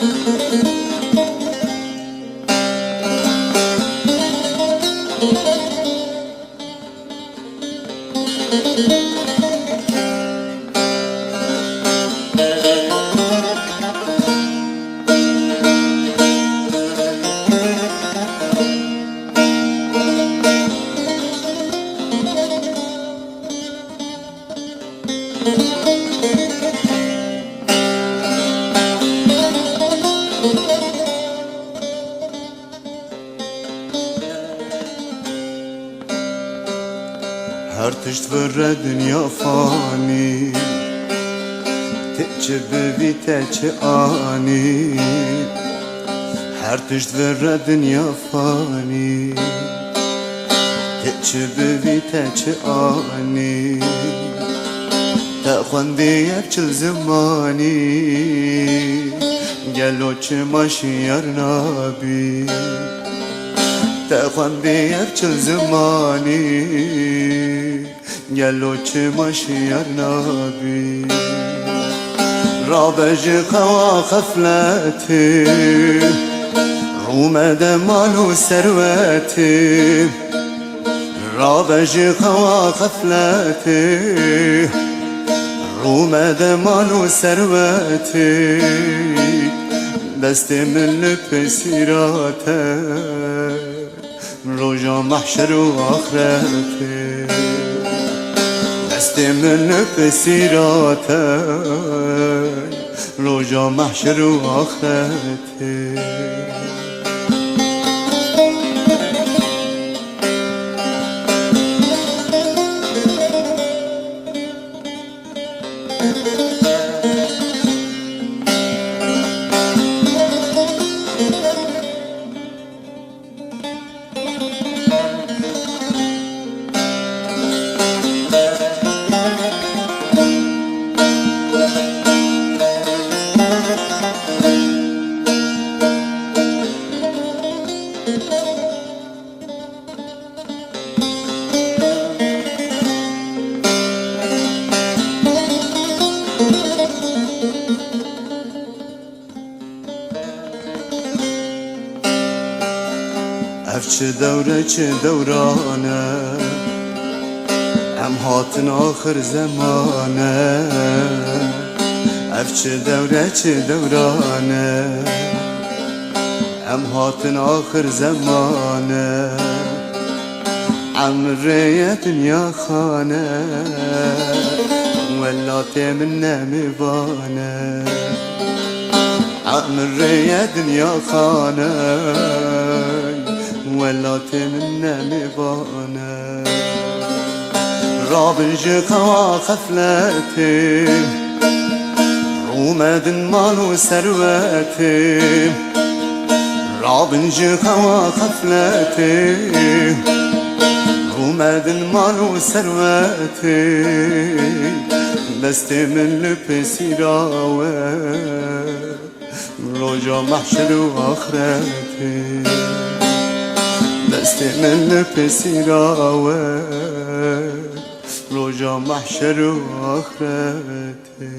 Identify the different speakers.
Speaker 1: Müzik Her tişt vere dünya fani. Teçe bevi teçe ani. Her tişt vere dünya fani. Teçe bevi teçe ani. Tekhwendi yekçil zemani Gel o çemaşi yer nabi. تخوان دیگر چل زمانی گلو چه ماشیار نابی رابج خوا خفلتی رومد مالو سروتی رابج خوا خفلتی رومد مال و ثروتی دست من پسیراته روژا محشر و آخرته دست من پسیراته روژا محشر و آخرته ev چه دوره چه دورانه هم هاتن آخر زمانه. اف چه دوره چه دورانه. Em hatin axir zemane Emreye dünya khane Vellatê min nemîvane Emreye dünya khane ولات من نمیبانه رابج خوا خفلتی رومدن مال و Bincik hava gafleti Rumedin mal u serveti Beste min lüpe sirave Roja mahşer u ahireti Beste min lüpe sirave Roja mahşer ahireti